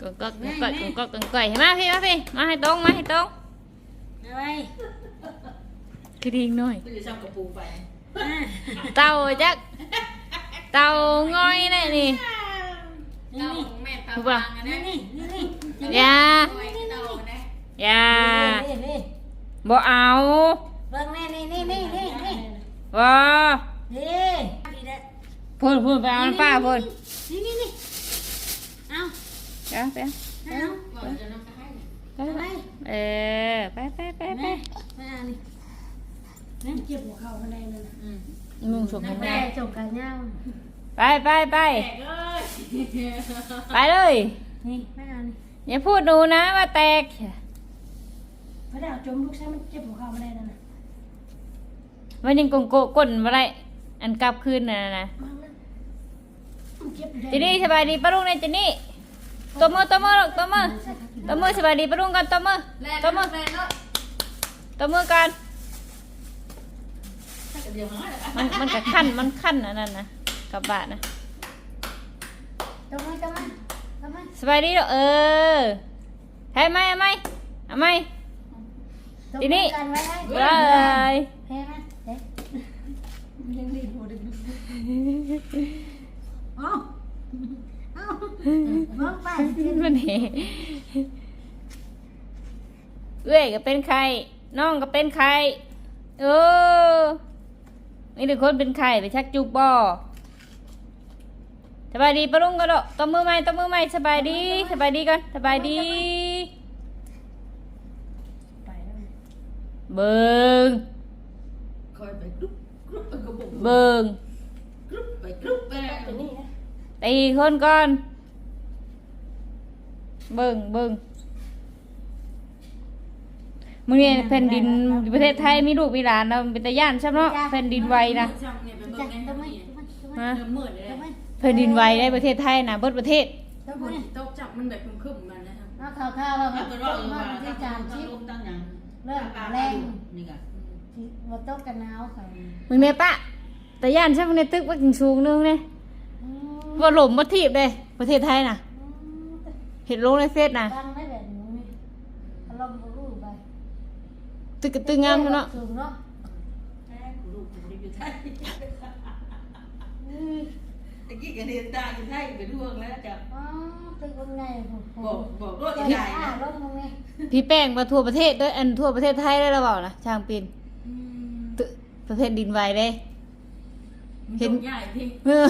ก็ก็ก็ก็ก็ก็ก็เห็นไหมพี่มาพี่มาให้ตรงมาให้ตรงเอาไว้คือดีหน่อยก็จะชอบกระปูไปอ่าเต่าจักเต่าง่อยแน่นี่นี่นี่แม่ตาถูกป่ะนี่นี่นี่นี่ยาอย่าบ่เอาเบิ่งนี่นี่นี่นี่นี่นี่บ่นี่ดีเด้อพูดพูดไปเอาน้ำป้าพูด เดี๋ยวไปเอาก่อนจะน้ำตาให้ไปเอาไปไปเออไปไปไปไปแม่แม่อันนี้นั่นเจ็บหัวเข่าข้างในนั่นน่ะอืมมึงส่งกันแม่ได้จบกันยังไปไปไปแตกเลยไปเลยนี่แม่อันนี้อย่าพูดดูนะว่าแตกพระดาวจมลูกใช้มันเจ็บหัวเข่าข้างในนั่นน่ะมันยังกงโกะก้นมาได้อันกลับคืนน่ะนะมันนั่นมันเจ็บอยู่ได้เจนี่สบายดีปะลุงเนี่ยเจนี่ ตัวมือตัวมือลูกตัวมือตัวมือสบายดีปะลุงกันตัวมือแล่นตัวมือแล่นเลยตัวมือกันถ้าเกิดเดียวมันเลยมันมันกับขั้นมันขั้นอันนั้นนะกับบาทนะตรงไหมตรงไหมตรงไหมสบายดีลูกเออให้ไหมเอาไหมเอาไหมตรงทีนี้กันไว้ให้บาย แพ้ไหมเด็กยังดีหัวดึงเอ้า เอ้าเบิ่งไปสิมันเหเอ้ยก็เป็นใครน้องก็เป็นใครเออนี่ทุกคนเป็นใครไปชักจูบบ่อสบายดีปะลุงก็ดอกตบมือใหม่ตบมือใหม่สบายดีสบายดีก่อนสบายดีไปแล้วเบิงคอยไปกรุ๊ปกรุ๊ปไปกระปุกเบิงกรุ๊ปไปกรุ๊ปไปตัวนี้นะตีคนก่อน เบิงเบิงมึงเนี่ยแผ่นดินประเทศไทยมีลูกมีหลานเราเป็นตะย่านใช่ไหมเนาะแผ่นดินไหวนะช่างเนี่ยไปจัเบิ่กงตัวไหมไงตัวไหมตัวไหมฮะเริ่มมืดเลยตัวไหมแผ่นดินไหวได้ประเทศไทยนะเบิดประเทศตัวฝไหมนตกจับมันแบบครึ้มๆมันนะครับเอาข่าวข่าวว่าถ้ามันเกิดตว่ากอยู่มาว่าที่ถ้าจานตั้งชิปลมตั้งหยังเริ่มแรงนี่ก็ที่ว่าตกกันหนาวค่ะมึงเนี่ยปะตะย่านใช่มึงเนี่ยตึกว่ากิงสูงนึงเนี่ยอืมว่าหล่มว่าทีบเลยประเทศไทยน่ะ เห็นลงในเฟซน่ะตั้งได้แบบนี้อารมณ์รู้ไปตึกกระตึงงามเนาะสูงเนาะแม่กูลูกกูได้อยู่ไทยอืมตะกี้กันเรียนตาอยู่ไทยไปท่วงแล้วจ้ะอ๋อตึกเป็นไงโอ้โหบอกบอกรถตัวใหใหญ่ญ่อะนะลงตรงนี้พี่แป้งมาทั่วประเทศด้วยอันทั่วประเทศไทยได้แล้วเปล่านะช่างปีนอืมตึประเทศดินไหวเด้เห็นใหญ่ที่เออ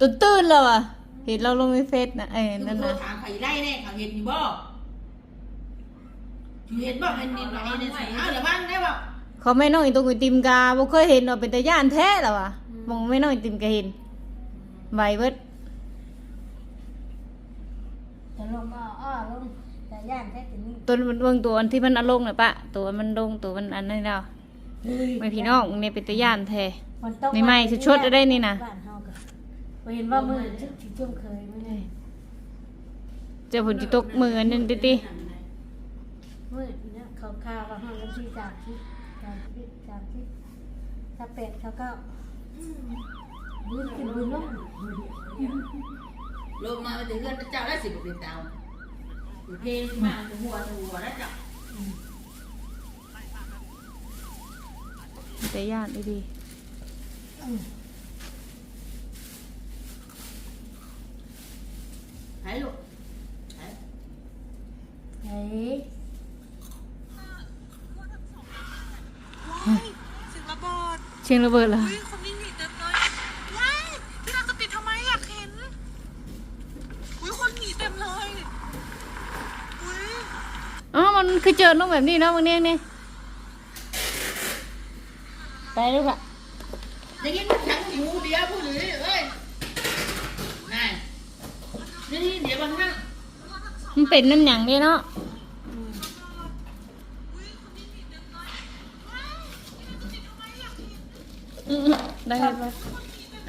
ตื่นตื่นแล้วอะ เห็นเราลงในเฟซนะเอ้ยนั่นั่นนนะนะถามใครไล่แน่เขาเห็นอยู่บ่อยู่เห็นบ่เป็นดินไหวเนี่ยสิอ้าวเดี๋ยวบ้างได้บ่เขาไม่น้องอีตุงอีติมกาบ่เคยเห็นว่าเป็นตาย่านแท้แล้วอะมองไม่น้องอีติมก็เห็นไหวเบิดจะลงอ้ออ้อลงแต่ย่านแค่ถึงนี่ตัวมันเบิ่งตัวอันที่มันอารมณ์น่ะปะตัวมันลงตัวมันอันนั้นแล้วไม่พี่น้องเนี่ยเป็นตาย่านแท้มันตกใหม่ๆชุดๆได้นี่นะบ้าน เฮาก็บ่เห็นว่ามือที่จุ่มเคยมื้อนี้เจ้าผลจิตกมืออันนั้นติติมือเนี่ยเขาข่าวว่าห้องน้ำที่สามที่สามที่สามที่ถ้าเป็ดเขาก็บุญขึ้นบุญลงลงมาถึงเงินเจ้าได้สิบเป็นเตาเพลงมาหัวหัวแล้วจ้ะตาย่านดี หายลูกหายเฮ้ยเสียงระเบิดๆเชียงระเบิดเหรออุ้ยคนวิ่งหนีเต็มเลยว้ายพี่นักจะปิดทำไมอยากเห็นอุ้ยคนหนีเต็มเลยอุ้ยอ๋อ มันคือเจอน้องแบบนี้เนาะมึงเนี่ยนี่ไปลูกอะ อย่างนี้มันขังอยู่เดียวผู้หรือเอ้ยนาย นี่เดี๋ยวบางนั่งมันเป็นน้ำหยังเนี่ยเนาะอืมได้ครับ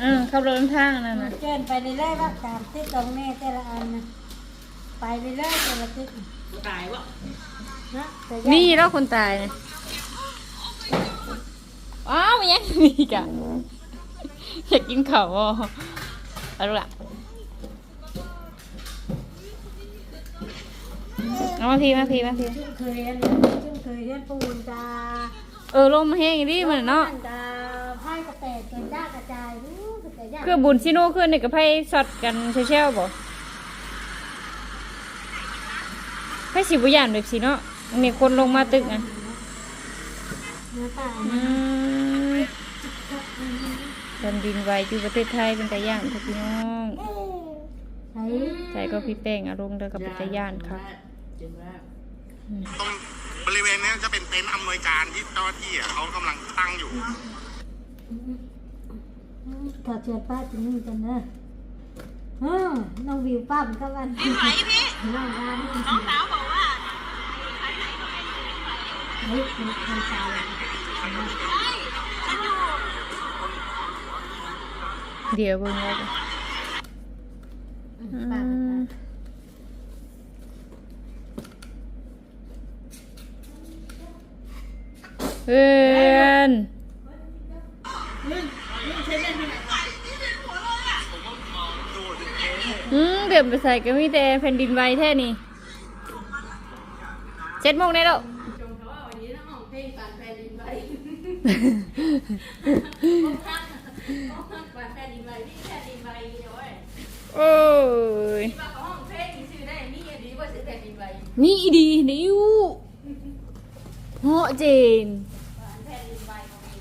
อืมขับรถนำทางอันนั่นนะเจินไปเรื่อยๆว่าตามที่ตรงแม่แต่ละอันนะไปเรื่อยๆแต่ละทิศตายวะนะแต่ย่านนี่แล้วคนตายเนี่ยอ้าวมันยังมีอีกอะอยากกินข้าวอะเอาลูกละ เอามาพี่มาพี่มาพี่จุ่มเคยเรียนจุ่มเคยเรียนปูนจ้าเออลมมาแห้งอีดีมันเนาะจ้าไพ่กระแตกเกินยากกระจายอู้กระจายยากคือบุญชิโน่ขึ้นนี่กับไพ่ช็อตกันเชลๆบ่ไพ่สิบุญยานแบบสิเนาะมีคนลงมาตึกอะเนื้อตาอืมแผ่นดินไหวอยู่ประเทศไทยเป็นตาย่านค่ะพี่น้องใช้ใจก็พี่แป้งอารมณ์เด้อกับเป็นตาย่านค่ะ จึงว่าตรงบริเวณนี้จะเป็นเต็นท์อำนวยการที่เจ้าหน้าที่อะเขากำลังตั้งอยู่ถอดเชือกป้าจะนึ่งกันเนอะเออน้องวิวป้ามันก็วันดินไหวพี่น้องร้านน้องสาวบอกว่าเฮ้ยมันมันตายฉันอยู่เดี๋ยวเบิ่งไว้ก่อนอืป้ามัน ม ตาย เพื่อนมึงมึงใช้เล่นที่ไหนอืมเดี๋ยวไปใส่ก็มีแต่แผ่นดินไหวแท่นี่เจ็ดโมงได้แล้วจงเขาว่าวันนี้น้องห้องเพลงปานแผ่นดินไหวปานแผ่นดินไหวที่แผ่นดินไหวเดี๋ยวเว้ยโอ้ยว่าเขาห้องเพลงนี่ชื่อได้นี่ดีกว่าชื่อแผ่นดินไหวนี่ดีนิวเหาะเจน ปานแผ่นดินไหวของมี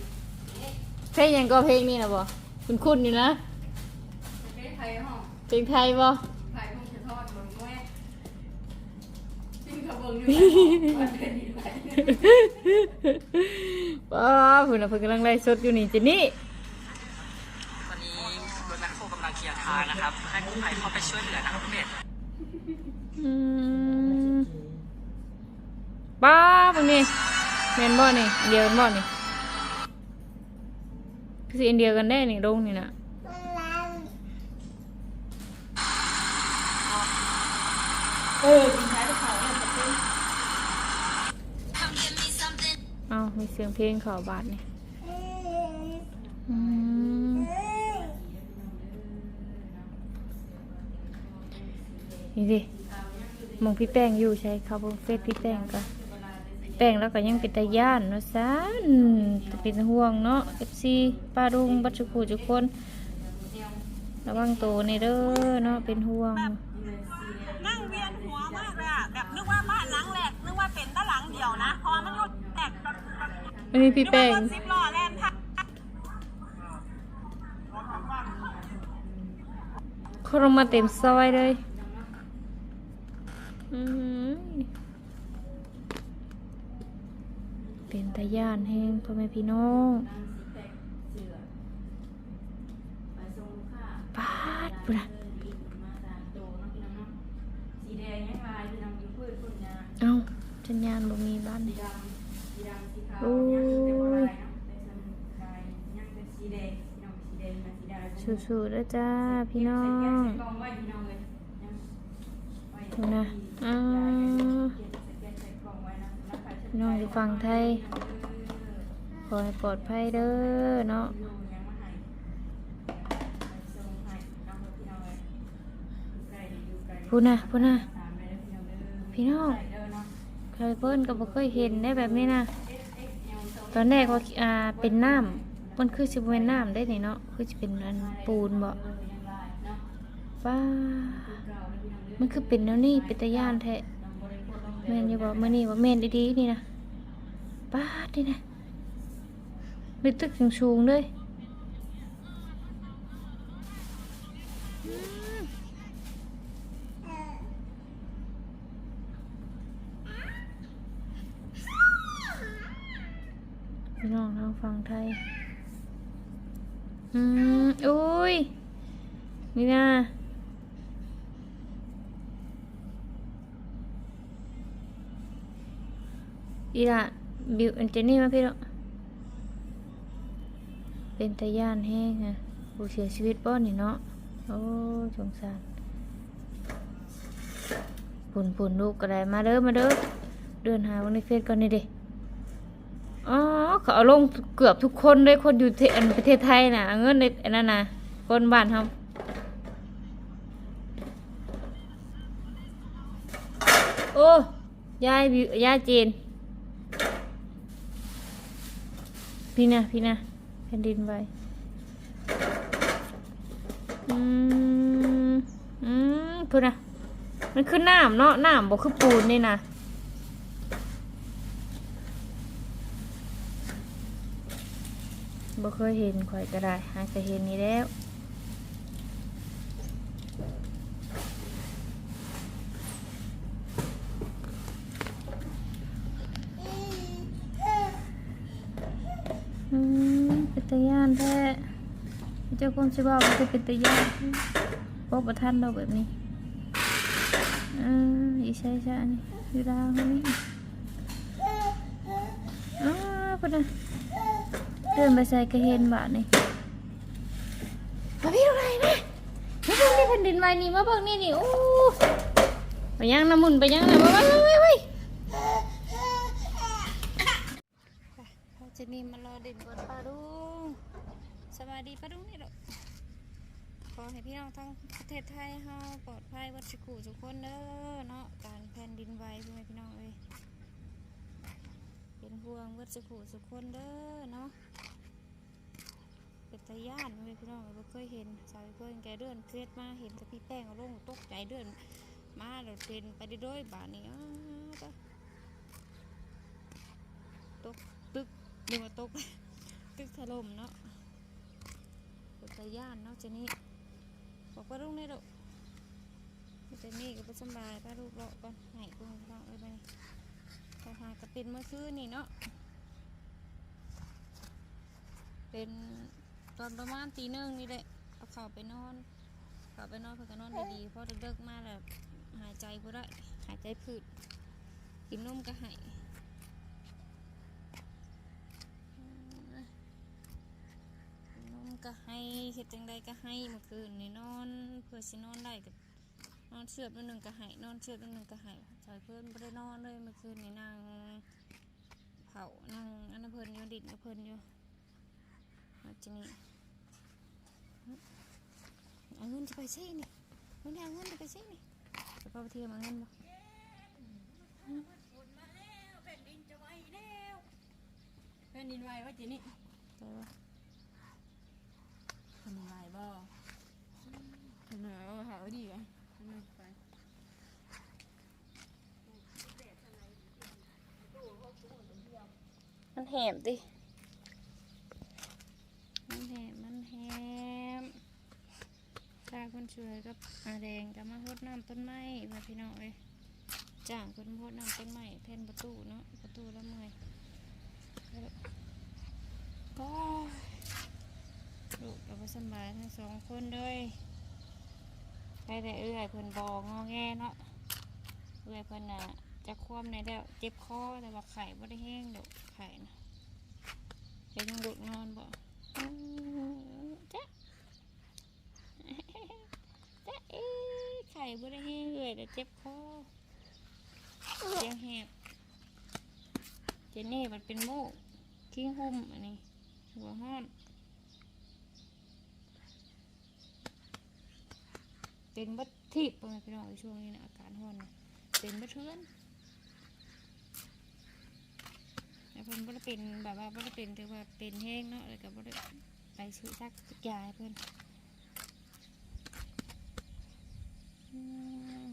เพ ลงหยังก็เพลงนี้นะบ่คุณคุณนี่นะเพลงไทยห้องเพลงไทยบ่ไทยห้องจะทอดบนแม่จิ้งกระเบิงอยู่ปานแผ่นดินไหวว้าเพิ่นน่ะเพิ่นกำลังไล่สดอยู่นี่เจนนี่ตอนนี้รถแมคโครกำลังเคลียร์ทางนะครับ ให้กู้ภัยเข้าไปช่วยเหลือนะครับคุณเบสอืมป้าเพิ่นนี่แม่นบ่นี่อันเดียวกันบ่นี่ คือสิอันเดียวกันได้นี่ลงนี่น่ะเออจริงใช้ไปเขาเนี่ยจะเป็นเอ้ามีเสียงเพลงเข้าบาดนี่อืมนี่ดิหมองพี่แป้งอยู่ใช้เขาเบิ่งเฟซพี่แป้งก็แป้งแล้วก็ยังเป็นตาย่านเนาะซ่านเป็นห่วงเนาะ FC ป้าดุงบัดสุขุทุกคน ระวังตัวนี่เด้อเนาะเป็นห่วง นั่งเวียนหัวมากเลยอะแบบนึกว่าบ้านหลังแรกนึกว่าเป็นด้านหลังเดียวนะเพอมันอยู่แตกอันนี้พี่แป้ง นึกว่ารถสิบล้อแล่นค่ะเขาลงมาเต็มซอยเลย อื้อ เป็นตาย่านแห้งพ่อแม่พี่น้องปาดปุระสีแดงยังลายที่นำอยู่พืชพุ่นยาเอ้าจัญญาณบ่มีบ้านนี่ดำสีดำสีขาวโอ้ยังเป็นอะไรยเนาะเป็นสมุนไพรยังเป็นสีแดงสีดำสีแดงนะสีดำสู้ๆเด้อจ้า พี่น้องกองไว้พี่น้องเลยยังไว้ดูนะอ้า น้องอยู่ฝั่งไทย ขอให้ปลอดภัยเด้อเนาะดูยังมาให้ไปส่งให้น้องพี่น้องเลยอยู่ใกล้อยู่ไกลพูดนะพูนะพี่น้องเด้อพี่น้องไปเด้อเนาะเคยเพิ่นก็บ่เคยเห็นได้แบบนี้นะตอนแรกว่าอ่าเป็นน้ำมันคือสิบเป็นน้ำได้นี่เนาะคือจะเป็นอันปูนบ่ว้ามันคือเป็นแนวนี้เป็นตะย่านแท้ แม่นอยู่บ่มื้อนี้ว่าแม่นดีๆนี่นะป้าดนี่นะเป็นตึกสูงๆเลยพี่น้องทางฝั่งไทย อืม อุ้ย นี่นะ อีละบิวอันเจนี่มาพี่เนาะเป็นตาย่านแห้งอะผู้เสียชีวิตป้อนนี่เนาะ โอ้สงสาร ปุ่นปุ่นลูกก็ได้มาเด้อมาเด้อ เดินหาวันในเฟซก่อนนี่เด้อ๋อเขาเอาลงเกือบทุกคนเลยคนอยู่ที่อันประเทศไทยน่ะเงินในนั้นนะคนบ้านเฮาโอ้โอ้ยายบิยายเจน พี่นะพี่นะแผ่นดินไหวอืมอืมพูดนะมันคือน้ำเนาะน้ำบอกคือปูนนี่นะบ่เคยเห็นข่อยก็ได้หาจะเห็นนี่แล้ว อืมเป็นตานแท้เจ้าคงสิบอกว่าจะเป็นตาย่านพบประทันเราแบบนี้อ่าอีใช่ใช่อันนี้อยู่ดาวนี้อ้าวพอนะเดินไปใส่กระเห็นบาทนี่มาพี่ตรงไหนนะมาเบิ่งนี่แผ่นดินไหวนี่มาเบิ่งนี่นี่โอ้ไปยังน้ำมุนไปยังนะมาไปไปไปไป พอจะนี่มารอเด่นบนปลาดุงสวัสดีปลาดุงนี่หรอกขอให้พี่น้องทั้งประ เทศไทยเฮาปลอดภัยวัชกูทุกคนเด้อเนาะการแผ่นดินไหวพ่อแม่พี่น้องเอ้ยเป็นห่วงวัชกูทุกคนเด้อเนาะเป็นตาย่านพ่อแม่พี่น้องเราเคยเห็นสาวเพื่อนแกเดินเฟซมาเห็นแต่พี่แป้งเอาลงตกใจเดินมาเราเดินไปเรื่อยๆบาทนี้อ้าวตะตกตึกเรียกว่าตกตึกถล่มเนาะเป็นตาย่านเนาะเจนี่ บอกว่าลูกนี่ลูกเจนี่ก็ไปสบายป้าลูกเลาะก่อนให้กูลองเอ้ยไปนี่ตอนหากระเป็นเมื่อคืนนี่เนาะเป็นตอนประมาณตีหนึ่งนี่แหละเอาเข่าไปนอนเข่าไปนอนเพื่อก็นอนดีๆเพราะเด็กๆมาแล้วหายใจบ่ได้หายใจผืดกินนมก็หาย นม ก็ให้เฮ็ดจังใดก็ให้เมื่อคืนนี่นอน เพื่อสินอนได้ก็นอนเชือบนึงก็ให้นอนเชือบนึงก็ให้ชายเพื่นไม่ได้นอนเลยเมื่อคืนนี่นั่งเผานั่งอันนั้นเพิ่นอยู่ดินเพิ่นอยู่มาจีนี่เอาเงินจะไปใช่นี่มันเอาเงินจะไปใช่นี่จะพาไปเที่ยวมาเงินบ่แผ่นดินจะไหวแล้วแผ่นดินไหวว่าจีนี่ไปบ่แผ่นดินไหวบ่แผ่นดินไหวบ่หาดีไงไปมันแหมดิมันแหมมันแหมตาคนช่วยกับอาแดงกับมาพดน้ำต้นไม้มาพี่น้องเลยจ้างคนพดน้ำต้นไม้แทนประตูเนาะประตูละเมื่อยแล้วก็ ลูกเราไปสบายทั้งสองคนเลยใครแต่เอื้อยเพิ่นบองอแงเนาะเอื้อยเพิ่นน่ะจะคว่ำในแล้วเจ็บคอแต่ว่าไข่ไม่ได้แห้งดอกไข่นะเป็นยังดุนอนบ่จ๊ะจ๊ะเอ้ไข่บ่ได้แห้งเลยแต่เจ็บคอเสียงแหบเจนนี่มันเป็นโมกขี้หุ่มอันนี้หัวห้อน เป็นบัดทิพย์พี่น้องในช่วงนี้นะอากาศร้อนนะเป็นบัดเทือนแต่เพิ่นบ่ได้เป็นแบบว่าบ่ได้เป็นถือว่าเป็นแห้งเนาะแล้วก็บ่ได้ไปซื้อซักยาเพิ่นอืม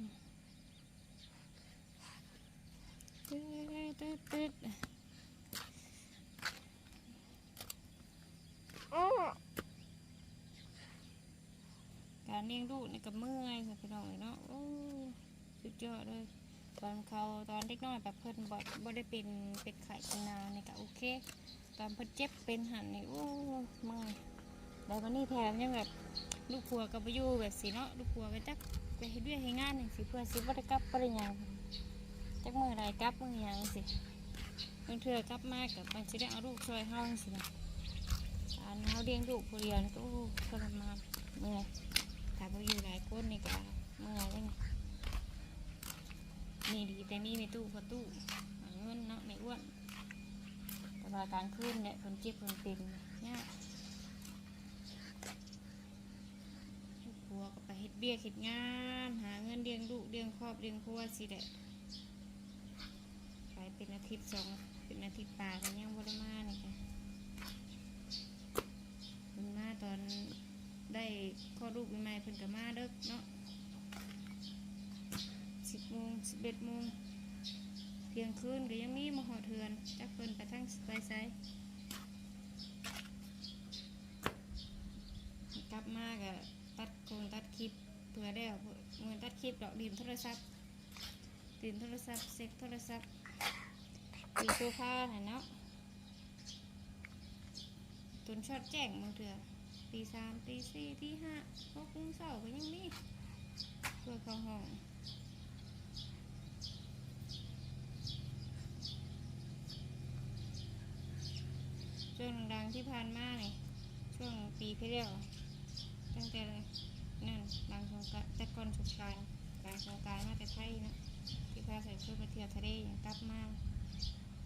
ตึ๊ดตึ๊ดตึ๊ดการเลี้ย งลูกนี่ก็เมื่อยค่ะพี่น้องเอ้ยเนาะโอ้สุดยอดเลยตอนเขาตอนเด็กน้อยแบบเพิ่นบ่บ่ได้เป็นเป็นไข่เป็นนานี่ก็โอเค ตอนเพิ่นเจ็บเป็นหันนี่โอ้เมื่อยแล้ววันนี้แถมยังแบบลูกผัวก็ไปอยู่แบบสิเนาะลูกผัวก็จักไปเฮ็ดเวียให้งานหนึ่งสิเพื่อสิบ่ได้กลับบ่ได้หยังจักมื้อใดกลับมื้อยังสิบางเทื่อกลับมาก็มันสิได้เอาลูกช่วยเฮาจังซี่นะอันเฮาเลี้ยงลูกผู้เดียวนี่ก็ทรมานเมื่อย ถ้าบ่อยู่หลายคนนี่ก็เมื่อยจังนี่ดีแต่มีในตู้พอตู้หาเงินเนาะไม่อ้วนแต่ว่ากลางคืนเนี่ยเพิ่นเจ็บเพิ่นเป็นเนี่ยากผัวก็ไปเฮ็ดเบี้ยเฮ็ดงาน หาเงินเลี้ยงลูกเลี้ยงครอบเลี้ยงครัวสิแหละเป็นอาทิตย์สองเป็นอาทิตย์ปลากันยังบริมานี่ค่ะเพิ่นมาตอนได้ข้อดลูกใหม่ๆเพิ่นก็มาเด้อเนาะสิบโมงสิบเอ็ดโมงเที่ยงคืนก็ยังมีมาหอเทือนจักเพิ่นไปทั้งไปไซกลับมาก็ตัดโครงตัดคลิปเพื่อได้เอาเงินตัดคลิปดอกดินโทรศัพท์ตื่นโทรศัพท์เซ็กโทรศัพท์ตีโซฟาเห็นเนาะตุนช็อตแจ้งบางเถื่อ ตีสามตีสี่ตีห้าพวกกุ้งเสาก็ยังมีเพื่อเข้าห้องช่วงดังๆที่ผ่านมาเนี่ยช่วงปีที่แล้วตั้งแต่นั่นหลังสงกานต์แต่ก่อนสงการหลังสงการมาแต่ไทยนะที่พาใส่ชุดไปเที่ยวทะเลอย่างกลับมา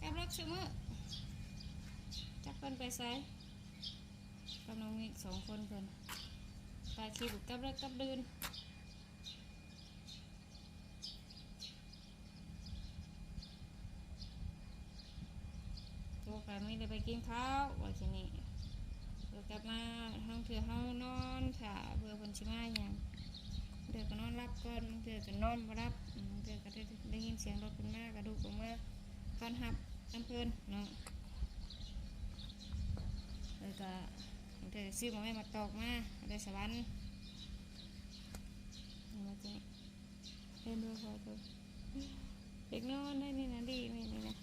กลับรถชั่วโมงจักเพิ่นไปไส กับน้องอีกสองคนเพิ่นตาคิวกลับรถกลับเดินตัวกันไม่ได้ไปกินข้าวว่าทีนี้เดี๋ยวกลับมาห้องเถื่อห้องนอนถ่าเบื่อเพิ่นชิมาอย่างเดือก็นอนรับก่อนเดือก็นอนบ่รับเดือก็ได้ได้ยินเสียงรถขึ้นมากระดูกออกมาตอนหับน้ำเพลินเนาะแล้วก็ เดือก็ซื้อมาไม่มาตอกมาได้สวรรค์นี่มาจริงเล่นด้วยพอตัวเด็กนอนได้นี่นะดีนี่นี่นะ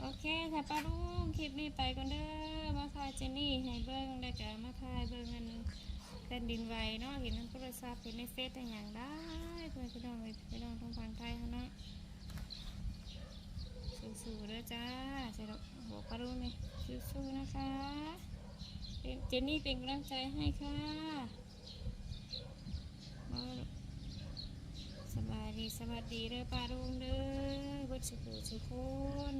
โอเคค่ะป้าลุงคลิปนี้ไปก่อนเด้อมาทายเจนี่ให้เบิ้งได้วก็มาทายเบิ้งกันแผ่นดินไหวเนาะเห็นน้ำโทรศัพท์เห็นในเฟซแต่อย่างได้เพื่อนพี่น้องเลยพี่น้องทางฝั่งไทยเขาเนาะสู้ๆเด้อจ้าใช่ดอกบอกปารุนเลยสู้ๆนะคะ เจนนี่เป็นกำลังใจให้ค่ะสบายดีสวัสดีเด้อปารุงเด้อเบุญสุขสุขคน